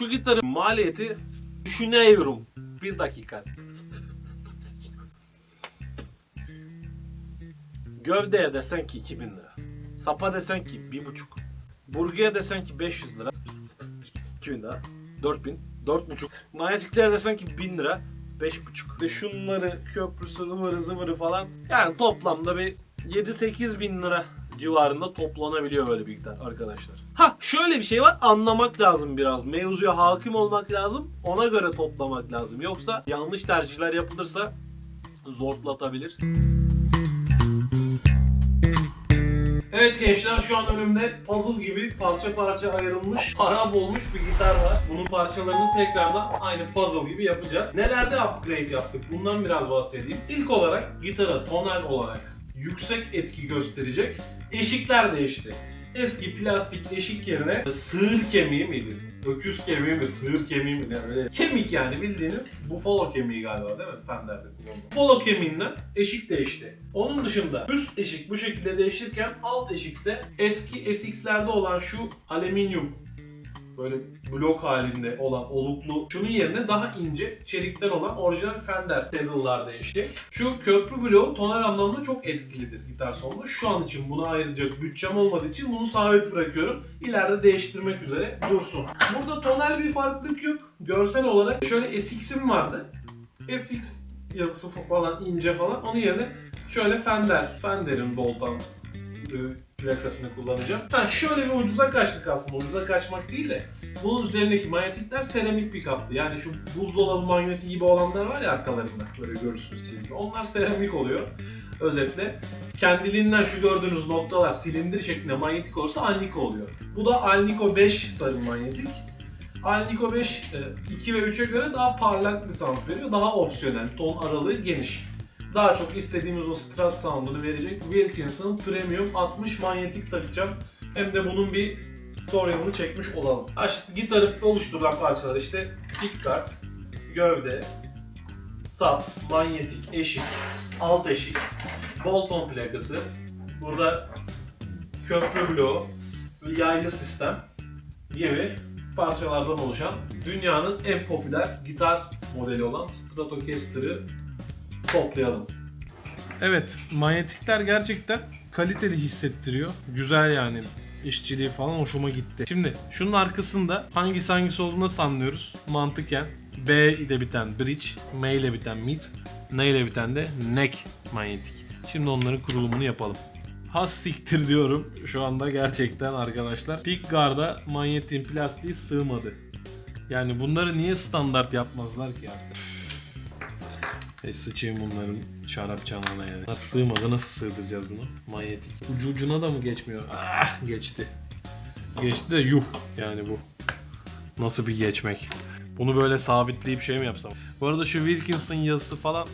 Şu gitarın maliyeti düşünüyorum. Bir dakika. Gövdeye desen ki 2000 lira. Sapa desen ki 1,5. Burguya desen ki 500 lira. 2000 lira. 4000. 4,5. Manyetiklere desen ki 1000 lira. 5,5. Ve şunları, köprüsü, ıvırı zıvırı falan. Yani toplamda bir 7-8 bin lira civarında toplanabiliyor böyle bir gitar arkadaşlar. Ha şöyle bir şey var anlamak lazım biraz. Mevzuya hakim olmak lazım. Ona göre toplamak lazım. Yoksa yanlış tercihler yapılırsa zorlatabilir. Evet gençler şu an önümde puzzle gibi parça parça ayrılmış, harap olmuş bir gitar var. Bunun parçalarını tekrardan aynı puzzle gibi yapacağız. Nelerde upgrade yaptık? Bundan biraz bahsedeyim. İlk olarak gitara tonal olarak yüksek etki gösterecek eşikler değişti. Eski plastik eşik yerine sığır kemiği miydi? Öküz kemiği mi, sığır kemiği mi? Yani öyle kemik yani bildiğiniz buffalo kemiği galiba değil mi? Fender'de kullanılan. Buffalo kemiğinden eşik değişti. Onun dışında üst eşik bu şekilde değişirken alt eşikte eski SX'lerde olan şu alüminyum böyle blok halinde olan oluklu şunun yerine daha ince çelikten olan orijinal Fender saddle'lar değişti. Şu köprü bloğu tonal anlamda çok etkilidir gitar sonunda. Şu an için buna ayıracak bütçem olmadığı için bunu sabit bırakıyorum. İleride değiştirmek üzere dursun. Burada tonal bir farklılık yok. Görsel olarak şöyle SX'im vardı. SX yazısı falan ince falan. Onun yerine şöyle Fender, Fender'in Boltan e, plakasını kullanacağım. Ha şöyle bir ucuza kaçtık aslında. Ucuza kaçmak değil de bunun üzerindeki manyetikler seramik bir kaptı. Yani şu buzdolabı manyeti gibi olanlar var ya arkalarında böyle görürsünüz çizgi. Onlar seramik oluyor. Özetle kendiliğinden şu gördüğünüz noktalar silindir şeklinde manyetik olursa Alnico oluyor. Bu da Alnico 5 sarı manyetik. Alnico 5 e, 2 ve 3'e göre daha parlak bir sound veriyor. Daha opsiyonel. Ton aralığı geniş daha çok istediğimiz o strat sound'unu verecek Wilkinson Premium 60 manyetik takacağım. Hem de bunun bir tutorial'ını çekmiş olalım. İşte gitarı oluşturulan parçalar işte pickguard, gövde, sap, manyetik, eşik, alt eşik, Bolton plakası, burada köprü bloğu, yaylı sistem gibi parçalardan oluşan dünyanın en popüler gitar modeli olan Stratocaster'ı toplayalım. Evet, manyetikler gerçekten kaliteli hissettiriyor. Güzel yani. İşçiliği falan hoşuma gitti. Şimdi şunun arkasında hangisi hangisi olduğunu nasıl anlıyoruz? Mantıken B ile biten bridge, M ile biten mid, N ile biten de neck manyetik. Şimdi onların kurulumunu yapalım. Has siktir diyorum şu anda gerçekten arkadaşlar. Pickguard'a manyetin plastiği sığmadı. Yani bunları niye standart yapmazlar ki artık? E sıçayım bunların şarap çanağına yani. Bunlar sığmadı nasıl sığdıracağız bunu? Manyetik. Ucu ucuna da mı geçmiyor? Ah geçti. Geçti de yuh yani bu. Nasıl bir geçmek? Bunu böyle sabitleyip şey mi yapsam? Bu arada şu Wilkinson yazısı falan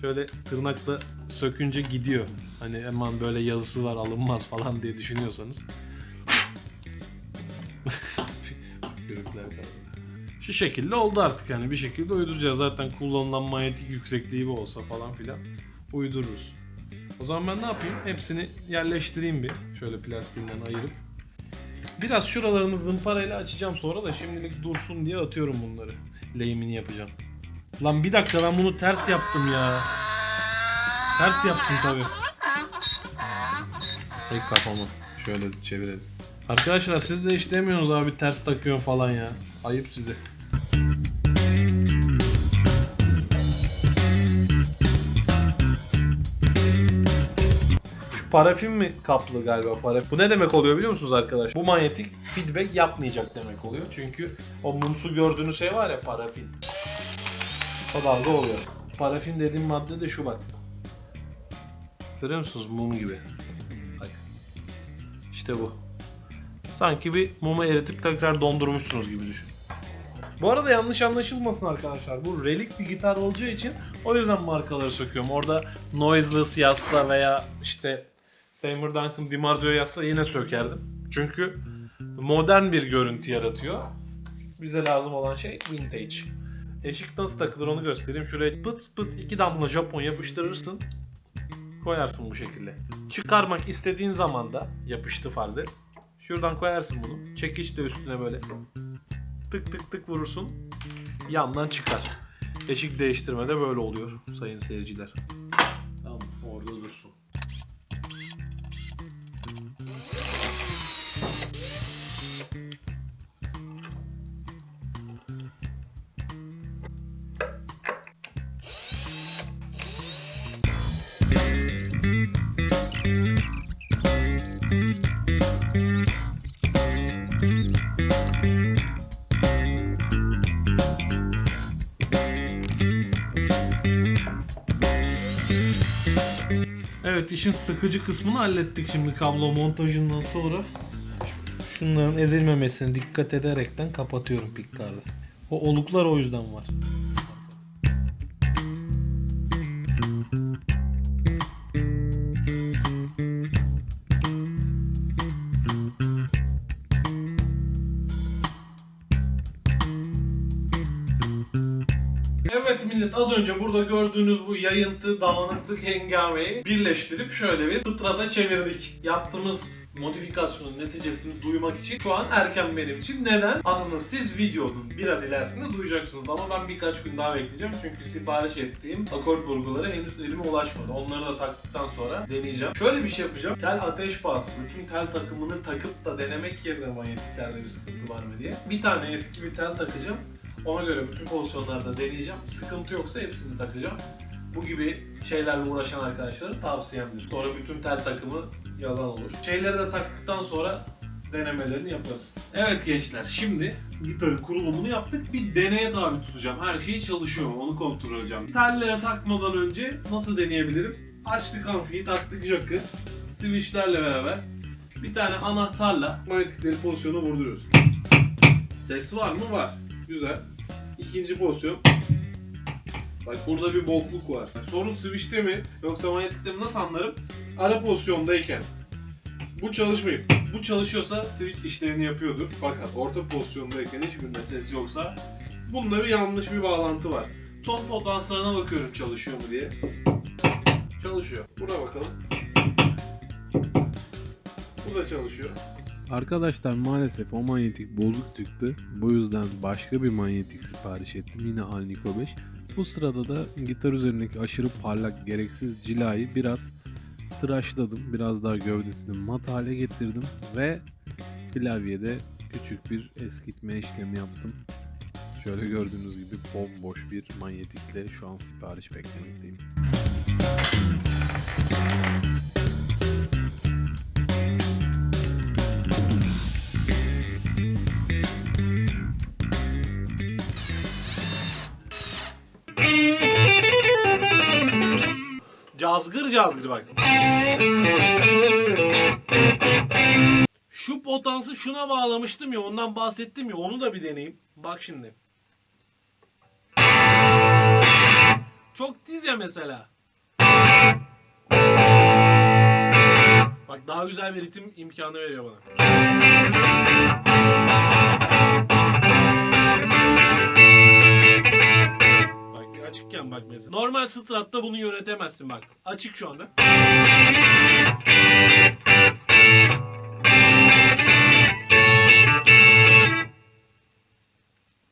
şöyle tırnakla sökünce gidiyor. Hani hemen böyle yazısı var alınmaz falan diye düşünüyorsanız. Tükürükler kaldı. Şu şekilde oldu artık yani bir şekilde uyduracağız. Zaten kullanılan manyetik yüksekliği bu olsa falan filan uydururuz. O zaman ben ne yapayım? Hepsini yerleştireyim bir. Şöyle plastiğinden ayırıp. Biraz şuralarını zımparayla açacağım sonra da şimdilik dursun diye atıyorum bunları. Lehimini yapacağım. Lan bir dakika ben bunu ters yaptım ya. Ters yaptım tabi. Tek kafamı şöyle çevirelim. Arkadaşlar siz de işlemiyorsunuz abi ters takıyorsun falan ya. Ayıp size. Parafin mi kaplı galiba parafin? Bu ne demek oluyor biliyor musunuz arkadaş? Bu manyetik feedback yapmayacak demek oluyor. Çünkü o mumsu gördüğünüz şey var ya parafin. O dalga oluyor. Parafin dediğim madde de şu bak. Görüyor musunuz mum gibi? İşte bu. Sanki bir mumu eritip tekrar dondurmuşsunuz gibi düşün. Bu arada yanlış anlaşılmasın arkadaşlar. Bu relik bir gitar olacağı için o yüzden markaları söküyorum. Orada Noiseless yazsa veya işte Seymour Duncan DiMarzio yazsa yine sökerdim. Çünkü modern bir görüntü yaratıyor. Bize lazım olan şey vintage. Eşik nasıl takılır onu göstereyim. Şuraya pıt pıt iki damla Japon yapıştırırsın. Koyarsın bu şekilde. Çıkarmak istediğin zaman da yapıştı farz et. Şuradan koyarsın bunu. Çekiç de üstüne böyle tık tık tık vurursun. Yandan çıkar. Eşik değiştirme de böyle oluyor sayın seyirciler. İşin sıkıcı kısmını hallettik şimdi kablo montajından sonra. Şunların ezilmemesine dikkat ederekten kapatıyorum pickguard'ı. O oluklar o yüzden var. Evet millet az önce burada gördüğünüz bu yayıntı, dağınıklık, hengameyi birleştirip şöyle bir strada çevirdik. Yaptığımız modifikasyonun neticesini duymak için şu an erken benim için. Neden? Aslında siz videonun biraz ilerisinde duyacaksınız ama ben birkaç gün daha bekleyeceğim çünkü sipariş ettiğim akort vurguları henüz elime ulaşmadı. Onları da taktıktan sonra deneyeceğim. Şöyle bir şey yapacağım. Tel ateş pahası bütün tel takımını takıp da denemek yerine manyetiklerde bir sıkıntı var mı diye. Bir tane eski bir tel takacağım. Ona göre bütün pozisyonlarda deneyeceğim. Sıkıntı yoksa hepsini takacağım. Bu gibi şeylerle uğraşan arkadaşlara tavsiyemdir. Sonra bütün tel takımı yalan olur. Şeyleri de taktıktan sonra denemelerini yaparız. Evet gençler şimdi gitarın kurulumunu yaptık. Bir deneye tabi tutacağım. Her şey çalışıyor onu kontrol edeceğim. Tellere takmadan önce nasıl deneyebilirim? Açtık amfiyi, taktık jack'ı. Switchlerle beraber bir tane anahtarla manyetikleri pozisyona vurduruyoruz. Ses var mı? Var. Güzel. İkinci pozisyon. Bak burada bir bokluk var. Sorun switch'te mi yoksa manyetikte mi nasıl anlarım? Ara pozisyondayken. Bu çalışmayıp bu çalışıyorsa switch işlevini yapıyordur. Fakat orta pozisyondayken hiçbir meselesi yoksa bunda bir yanlış bir bağlantı var. Ton potansiyelına bakıyorum çalışıyor mu diye. Çalışıyor. Buna bakalım. Bu da çalışıyor. Arkadaşlar maalesef o manyetik bozuk çıktı. Bu yüzden başka bir manyetik sipariş ettim. Yine Alnico 5. Bu sırada da gitar üzerindeki aşırı parlak gereksiz cilayı biraz tıraşladım. Biraz daha gövdesini mat hale getirdim ve klavyede küçük bir eskitme işlemi yaptım. Şöyle gördüğünüz gibi bomboş bir manyetikle şu an sipariş beklemekteyim. Cazgır cazgır bak. Şu potansı şuna bağlamıştım ya ondan bahsettim ya onu da bir deneyeyim. Bak şimdi. Çok tiz ya mesela. Bak daha güzel bir ritim imkanı veriyor bana. Normal stratta bunu yönetemezsin bak. Açık şu anda.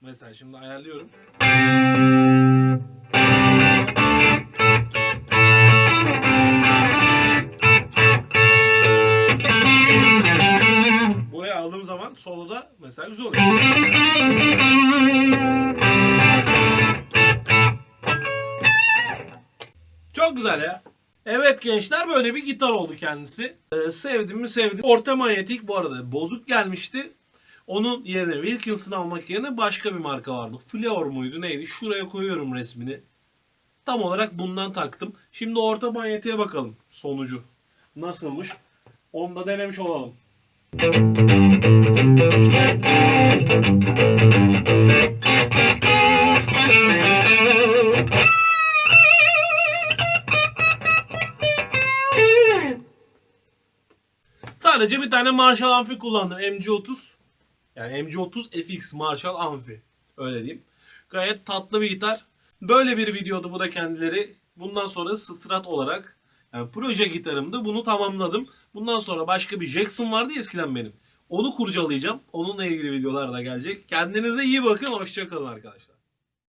Mesela şimdi ayarlıyorum. Buraya aldığım zaman soloda mesela güzel oluyor. Çok güzel ya. Evet gençler böyle bir gitar oldu kendisi. Ee, sevdim mi sevdim. Orta manyetik bu arada bozuk gelmişti. Onun yerine Wilkins'ın almak yerine başka bir marka vardı. Fleor muydu neydi? Şuraya koyuyorum resmini. Tam olarak bundan taktım. Şimdi orta manyetiğe bakalım sonucu. Nasılmış? Onu da denemiş olalım. Sadece bir tane Marshall amfi kullandım. MG30. Yani MG30 FX Marshall amfi. Öyle diyeyim. Gayet tatlı bir gitar. Böyle bir videodu bu da kendileri. Bundan sonra Strat olarak yani proje gitarımdı. Bunu tamamladım. Bundan sonra başka bir Jackson vardı eskiden benim. Onu kurcalayacağım. Onunla ilgili videolar da gelecek. Kendinize iyi bakın. Hoşçakalın arkadaşlar.